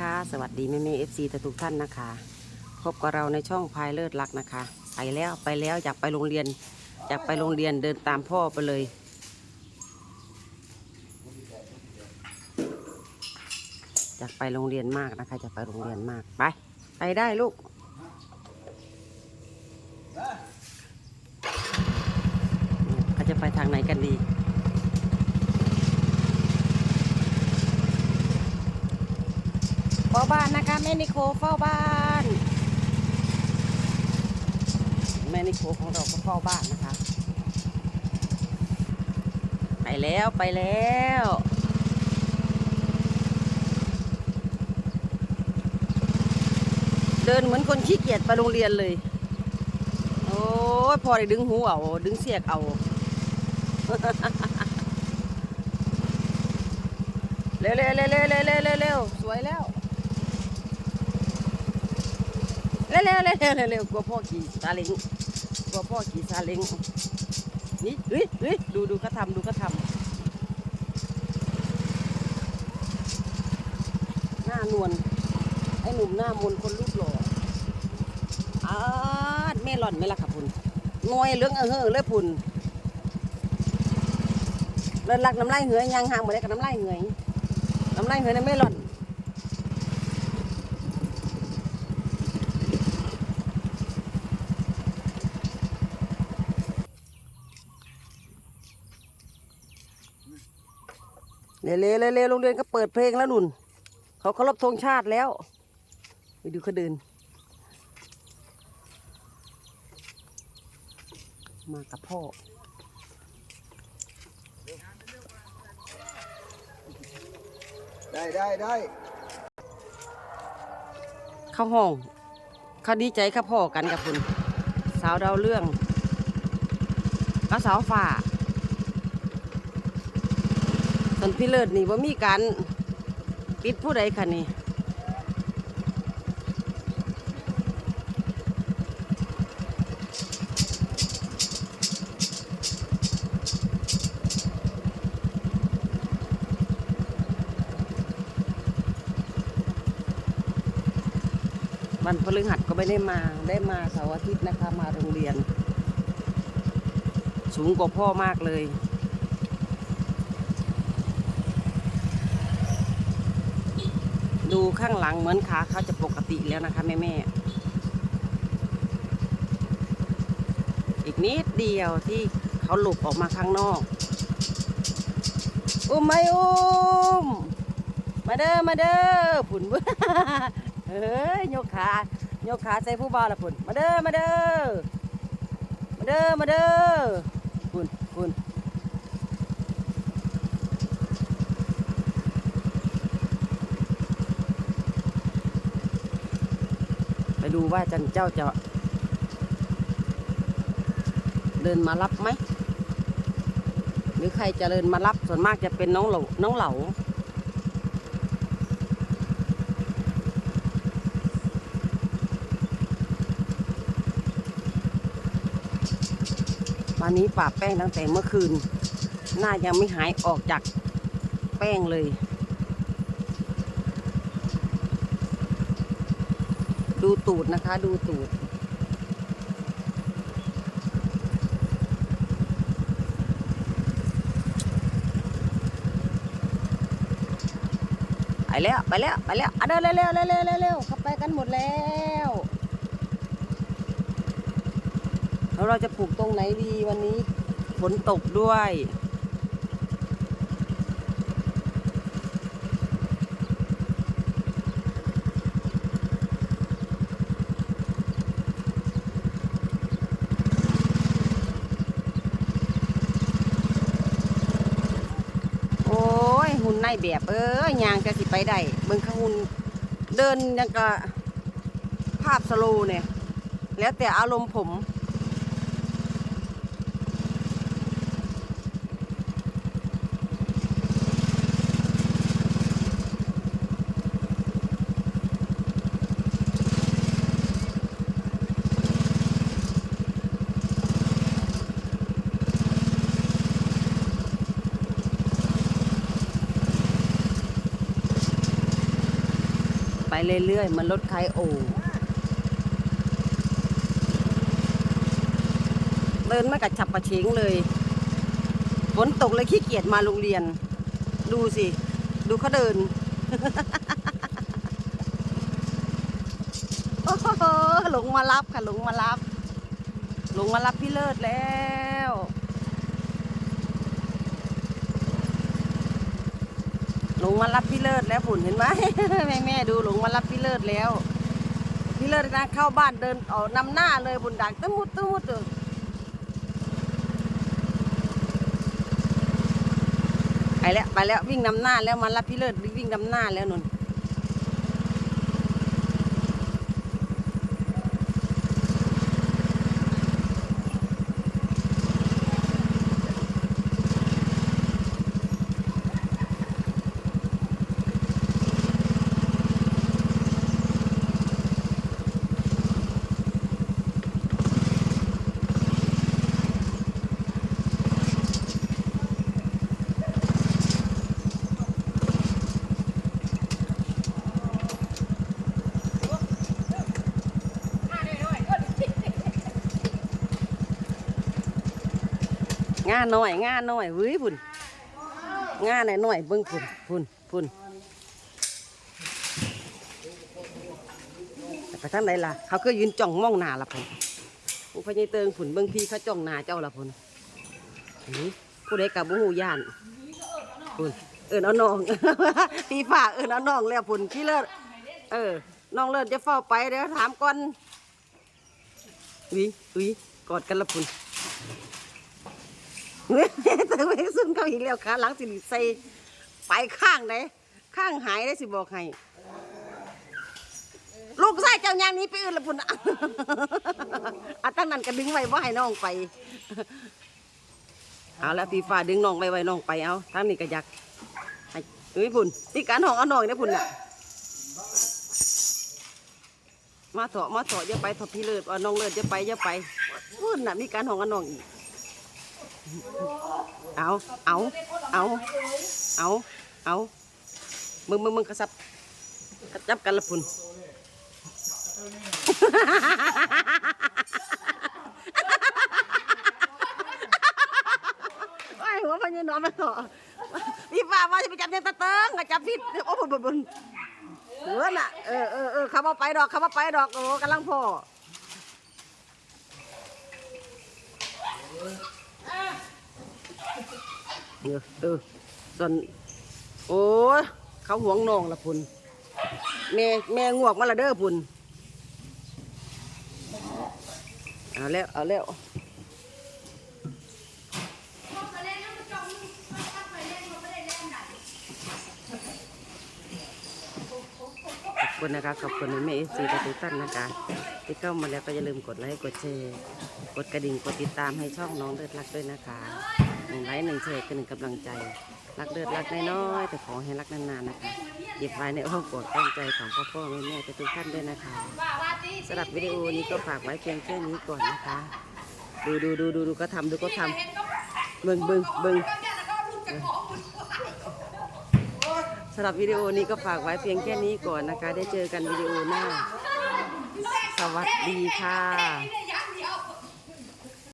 คะ สวัสดีแม่แม่เอฟซีทุกท่านนะคะ พบกับเราในช่องพายเลิศรักนะคะ ไปแล้วไปแล้วอยากไปโรงเรียน อยากไปโรงเรียนเดินตามพ่อไปเลย อยากไปโรงเรียนมากนะคะ จะไปโรงเรียนมากไป ไปได้ลูกเขาจะไปทางไหนกันดี ฝ้าบ้านนะคะแม่นิโคเฝ้าบ้านแม่นิโคของเราก็เฝ้าบ้านนะคะ ไปแล้วไปแล้วเดินเหมือนคนขี้เกียจไปโรงเรียนเลย โอ้ยพอได้ดึงหูเอา ดึงเสียกเอา เร็วเร็วเร็วเร็วเร็วเร็วสวยแล้ว เร็วเร็วเร็วเร็วเร็วกลัวพ่อขี่ซาเล้งกลัวพ่อขี่ซาเล้งนี่เฮ้ยเฮ้ยดูดูเขาทำดูเขาทำหน้านวลไอ้หนุ่มหน้ามนคนรูปหล่ออาดเมลอนไหม่ละค่ะพุ่นงอยเลืองเออเฮ้อเลยพุ่นเลินลักน้ำลายเหงยยังห่างหมดเลยกับน้ำลายเหงยน้ำลายเหงยในเมลอน เร็วๆเร็วๆโรงเรียนก็เปิดเพลงแล้วนุ่น เขาเคารพธงชาติแล้ว ไปดูเขาเดิน มากับพ่อ ได้ได้ได้เข้าห้องเขาดีใจครับพ่อกันกับคุณ สาวดาวเรื่องกับสาวฝ่าส่ว นพี่เลิศนี่ว่ามีการปิดผู้ใดคะนี่วันพฤหัสก็ไม่ได้มาได้มาเสาร์อาทิตย์นะคะมาโรงเรียน สูงกว่าพ่อมากเลย ดูข้างหลังเหมือนขาเขาจะปกติแล้วนะคะแม่แม่อีกนิดเดียวที่เขาหลุดออกมาข้างนอก อุ้มไหมอุ้ม มาเด้อมาเด้อผุนเฮ้ยโยกขายกขาใส่ผู้บ่าวละพุ่นมาเด้อมาเด้อมาเด้อมาเด้อพุ่นพุ่น ดูว่าจันเจ้าจะ เดินมารับไหม หรือใครจะเดินมารับส่วนมากจะเป็นน้องเหลาน้องเหลาวันนี้ปาแป้งตั้งแต่เมื่อคืน หน้ายังไม่หายออกจากแป้งเลย ดูตูดนะคะ ดูตูด ไปแล้ว ไปแล้ว ไปแล้วอะเดินเร็วเร็วเร็วเร็วเร็วเร็วเข้าไปกันหมดแล้วแล้วเราจะปลูกตรงไหนดีวันนี้ฝนตกด้วย โอ้ ยหุ่นในแบบเออยางจะสิไปได้เบิ่งขหุ่นเดินยังก็ภาพสโลเนี่ยแล้วแต่อารมณ์ผม ไปเรื่อยๆเหมันรถไคโอเดินมากับฉับประเชงเลย ฝนตกเลยขี้เกียจมาโรงเรียน ดูสิ ดูเขาเดิน โอ้โหหลงมารับค่ะหลงมารับลงมารับพี่เลิศแล้ว หลงมารับพี่เลิศแล้วผุนเห็นไหมแม่แม่ดูหลงมารับพี่เลิศแล้ว พี่เลิศนะเข้าบ้านเดินเอานำหน้าเลยบุญดักตะมุดตะมุดเออไปแล้วไปแล้ววิ่งนำหน้าแล้วมารับพี่เลิศวิ่งนำหน้าแล้วนุ่น งาหน่อยงาหน่อยเว้ยพุ่นงาหน่อยหน่อยเบิ่งพุ่นพุ่นพุ่นไปทางไหนล่ะ เขาก็ยืนจ้องมองหน้าละพุ่นผู้พญายเติงพุ่นเบิ่งพี่เขาจ้องหน้าเจ้าละพุ่นผู้ใดกับบุหูย่านพุ่นเอินเอาน้องพี่ฝากเอินเอาน้องแล้วพุ่นพี่เลิศเออน้องเลิศจะเฝ้าไปเดี๋ยวถามก่อนอุ้ยอุ้ยกอดกันละพุ่น เฮ้ยแต่เวซึ่งเขาอีกแล้วขาหลังสิริใส่ไปข้างไหนข้างหายได้สิบอกให้ลูกชายเจ้ายางนี้ไปอื่นละพุ่นอะอะตั้งนั้นก็ดึงไว้ว่าให้น้องไป เอาละพี่ฟ้าดึงน้องไว้ไว้น้องไปเอาทั้งนี้ก็อยากให้เฮ้ยพุ่นนี่การห้องเอาน้องเนี่ยพุ่นน่ะมาเถอะมาเถอะอย่าไปเถอะพี่เลิศว่าน้องเลิศอย่าไปอย่าไปพุ่นน่ะมีการห้องเอาน้องอีก เอา เอา เอา เอา เอา มึงมึงมึงกระซับกระจับกันละพุ่นไอ้หัวพญานอนมาต่อพี่ฟ้าว่าจะไปจับเนี่ยตะเติงก็จับผิดโอ้บุญบุบุญหัวน่ะเออเออเออเขามาไปดอกเขามาไปดอกโอ้กำลังพอ เออเออส่วนโอ้ยเขาหวงน้องละพุ่นแม่แม่งวกมาละเด้อพุ่นเอาแล้วเอาแล้วขอบคุณนะคะขอบคุณแม่เอซีทุกท่านนะคะที่เข้ามาแล้วก็อย่าลืมกดไลค์กดแชร์กดกระดิ่งกดติดตามให้ช่องน้องเลิศรักด้วยนะคะ หนึ่งไลค์หนึ่งแชร์คือหนึ่งกำลังใจ รักเลิศรักน้อยๆแต่ขอให้รักนานๆนะคะหยิบไว้ในอ้อมกอดตั้งใจของพ่อพ่อแม่แม่ทุกท่านด้วยนะคะสำหรับวิดีโอนี้ก็ฝากไว้เพียงแค่นี้ก่อนนะคะ ดูดูดูดูดูก็ทำดูก็ทำเบิ่งเบิ่งเบิ่งสำหรับวิดีโอนี้ก็ฝากไว้เพียงแค่นี้ก่อนนะคะ ได้เจอกันวิดีโอหน้า สวัสดีค่ะ